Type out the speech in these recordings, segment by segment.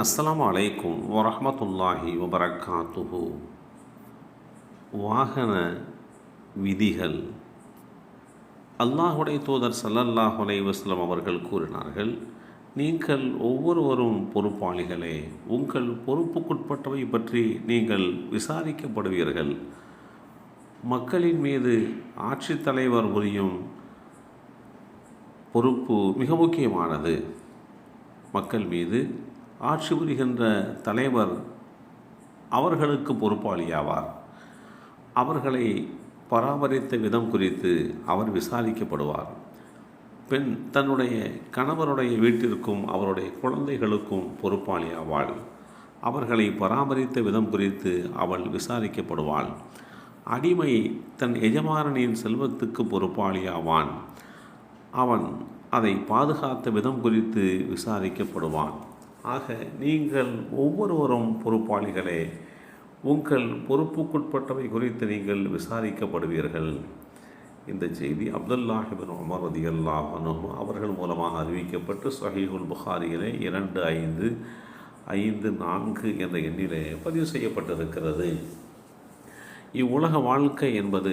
அஸ்லாம் அலைக்கும் வரமத்துல்லாஹி வபரகாத்துஹு வாகன விதிகள். அல்லாஹுடைய தூதர் ஸல்லல்லாஹு அலைஹி அவர்கள் கூறினார்கள் நீங்கள் ஒவ்வொருவரும் பொறுப்பாளிகளே உங்கள் பொறுப்புக்குட்பட்டவை பற்றி நீங்கள் விசாரிக்கப்படுவீர்கள். மக்களின் மீது ஆட்சித் தலைவர் புரியும் பொறுப்பு மிக முக்கியமானது. மக்கள் மீது ஆட்சி புரிகின்ற தலைவர் அவர்களுக்கு பொறுப்பாளியாவார். அவர்களை பராமரித்த விதம் குறித்து அவர் விசாரிக்கப்படுவார். பெண் தன்னுடைய கணவருடைய வீட்டிற்கும் அவருடைய குழந்தைகளுக்கும் பொறுப்பாளியாவாள். அவர்களை பராமரித்த விதம் குறித்து அவள் விசாரிக்கப்படுவாள். அடிமை தன் எஜமானனின் செல்வத்துக்கு பொறுப்பாளியாவான். அவன் அதை பாதுகாத்த விதம் குறித்து விசாரிக்கப்படுவான். ஆக நீங்கள் ஒவ்வொருவரும் பொறுப்பாளிகளே உங்கள் பொறுப்புக்குட்பட்டவை குறித்து நீங்கள் விசாரிக்கப்படுவீர்கள். இந்த செய்தி அப்துல்லாஹிபின் உமர் ரதி அல்லாஹனும் அவர்கள் மூலமாக அறிவிக்கப்பட்டு சஹீஹுல் புகாரியிலே இரண்டு ஐந்து ஐந்து நான்கு என்ற எண்ணிலே பதிவு செய்யப்பட்டிருக்கிறது. இவ்வுலக வாழ்க்கை என்பது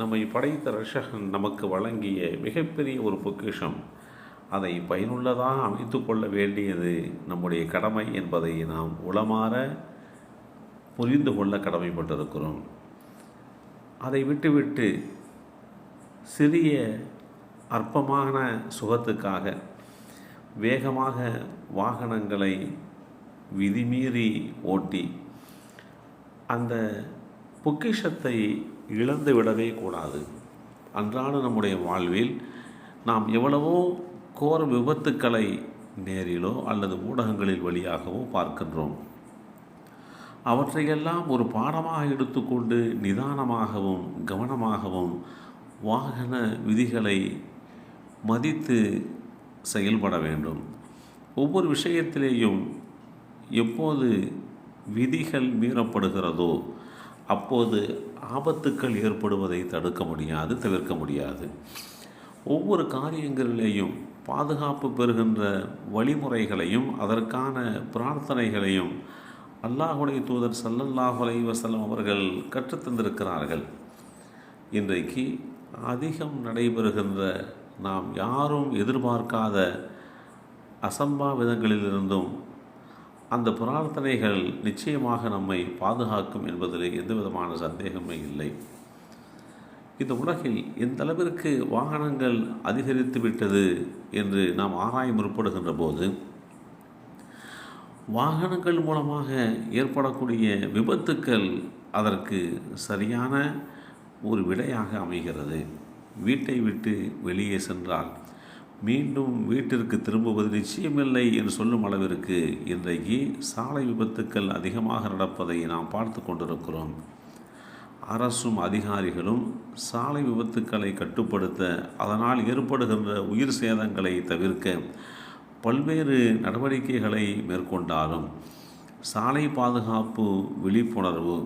நம்மை படைத்த ரஷகன் நமக்கு வழங்கிய மிகப்பெரிய ஒரு பொக்கிஷம். அதை பயனுள்ளதாக அமைத்து கொள்ள வேண்டியது நம்முடைய கடமை என்பதை நாம் உளமாற புரிந்து கொள்ள கடமைப்பட்டிருக்கிறோம். அதை விட்டுவிட்டு சிறிய அற்பமான சுகத்துக்காக வேகமாக வாகனங்களை விதிமீறி ஓட்டி அந்த பொக்கிஷத்தை இழந்து விடவே கூடாது. அன்றாட நம்முடைய வாழ்வில் நாம் எவ்வளவோ கோர விபத்துக்களை நேரிலோ அல்லது ஊடகங்களில் வழியாகவோ பார்க்கின்றோம். அவற்றையெல்லாம் ஒரு பாடமாக எடுத்துக்கொண்டு நிதானமாகவும் கவனமாகவும் வாகன விதிகளை மதித்து செயல்பட வேண்டும். ஒவ்வொரு விஷயத்திலேயும் எப்போது விதிகள் மீறப்படுகிறதோ அப்போது ஆபத்துக்கள் ஏற்படுவதை தடுக்க முடியாது தவிர்க்க முடியாது. ஒவ்வொரு காரியங்களிலேயும் பாதுகாப்பு பெறுகின்ற வழிமுறைகளையும் அதற்கான பிரார்த்தனைகளையும் அல்லாஹுடைய தூதர் சல்லல்லாஹு அலை வசலம் அவர்கள் கற்றுத்தந்திருக்கிறார்கள் இன்றைக்கு அதிகம் நடைபெறுகின்ற நாம் யாரும் எதிர்பார்க்காத அசம்பாவிதங்களிலிருந்தும் அந்த பிரார்த்தனைகள் நிச்சயமாக நம்மை பாதுகாக்கும் என்பதில் எந்த விதமான சந்தேகமே இல்லை. இந்த உலகில் எந்த அளவிற்கு வாகனங்கள் அதிகரித்து விட்டது என்று நாம் ஆராய முற்படுகின்ற போது வாகனங்கள் மூலமாக ஏற்படக்கூடிய விபத்துக்கள் அதற்கு சரியான ஒரு விடையாக அமைகிறது. வீட்டை விட்டு வெளியே சென்றால் மீண்டும் வீட்டிற்கு திரும்புவது நிச்சயமில்லை என்று சொல்லும் அளவிற்கு இன்றைக்கு சாலை விபத்துக்கள் அதிகமாக நடப்பதை நாம் பார்த்து கொண்டிருக்கிறோம். அரசும் அதிகாரிகளும் சாலை விபத்துக்களை கட்டுப்படுத்த அதனால் ஏற்படுகின்ற உயிர் சேதங்களை தவிர்க்க பல்வேறு நடவடிக்கைகளை மேற்கொண்டாலும் சாலை பாதுகாப்பு விழிப்புணர்வு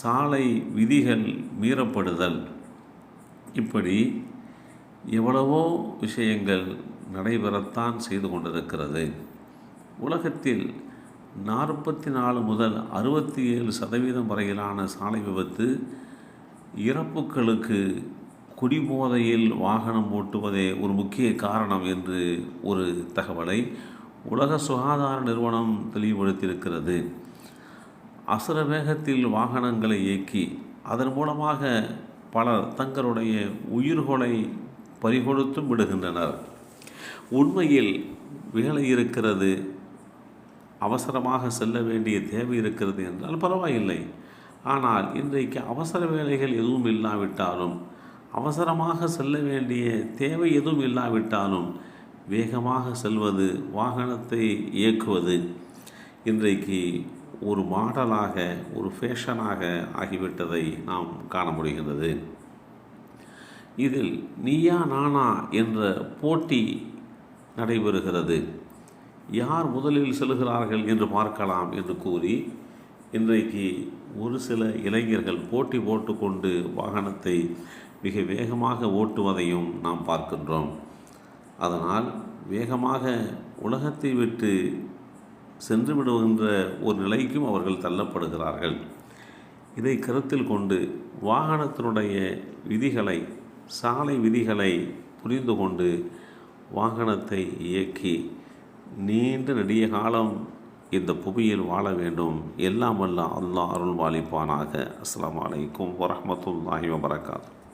சாலை விதிகள் மீறப்படுதல் இப்படி எவ்வளவோ விஷயங்கள் நடைபெறத்தான் செய்து கொண்டிருக்கிறது. உலகத்தில் நாற்பத்தி நாலு முதல் அறுபத்தி ஏழு சதவீதம் வரையிலான சாலை விபத்து இறப்புகளுக்கு குடிபோதையில் வாகனம் ஓட்டுவதே ஒரு முக்கிய காரணம் என்று ஒரு தகவலை உலக சுகாதார நிறுவனம் தெளிவுபடுத்தியிருக்கிறது. அசுர வேகத்தில் வாகனங்களை இயக்கி அதன் மூலமாக பலர் தங்களுடைய உயிர்கொலை பறிகொடுத்தும் விடுகின்றனர். உண்மையில் வேலை இருக்கிறது அவசரமாக செல்ல வேண்டிய தேவை இருக்கிறது என்றால் பரவாயில்லை. ஆனால் இன்றைக்கு அவசர வேலைகள் எதுவும் இல்லாவிட்டாலும் அவசரமாக செல்ல வேண்டிய தேவை எதுவும் இல்லாவிட்டாலும் வேகமாக செல்வது வாகனத்தை இயக்குவது இன்றைக்கு ஒரு மாடலாக ஒரு ஃபேஷனாக ஆகிவிட்டதை நாம் காண முடிகின்றது. இதில் நீயா நானா என்ற போட்டி நடைபெறுகிறது. யார் முதலில் செல்கிறார்கள் என்று பார்க்கலாம் என்று கூறி இன்றைக்கு ஒரு சில இளைஞர்கள் போட்டி போட்டுக்கொண்டு வாகனத்தை மிக வேகமாக ஓட்டுவதையும் நாம் பார்க்கின்றோம். அதனால் வேகமாக உலகத்தை விட்டு சென்று விடுகின்ற ஒரு நிலைக்கும் அவர்கள் தள்ளப்படுகிறார்கள். இதை கருத்தில் கொண்டு வாகனத்தினுடைய விதிகளை சாலை விதிகளை புரிந்து கொண்டு வாகனத்தை இயக்கி நீண்ட நெடிய காலம் இந்த புவியில் வாழ வேண்டும். எல்லாம் வல்ல அல்லாஹ் அருள் வாலிப்பானாக அஸ்லாம் அலைக்கும் வரமத்துல்லாஹி வபரகாத்து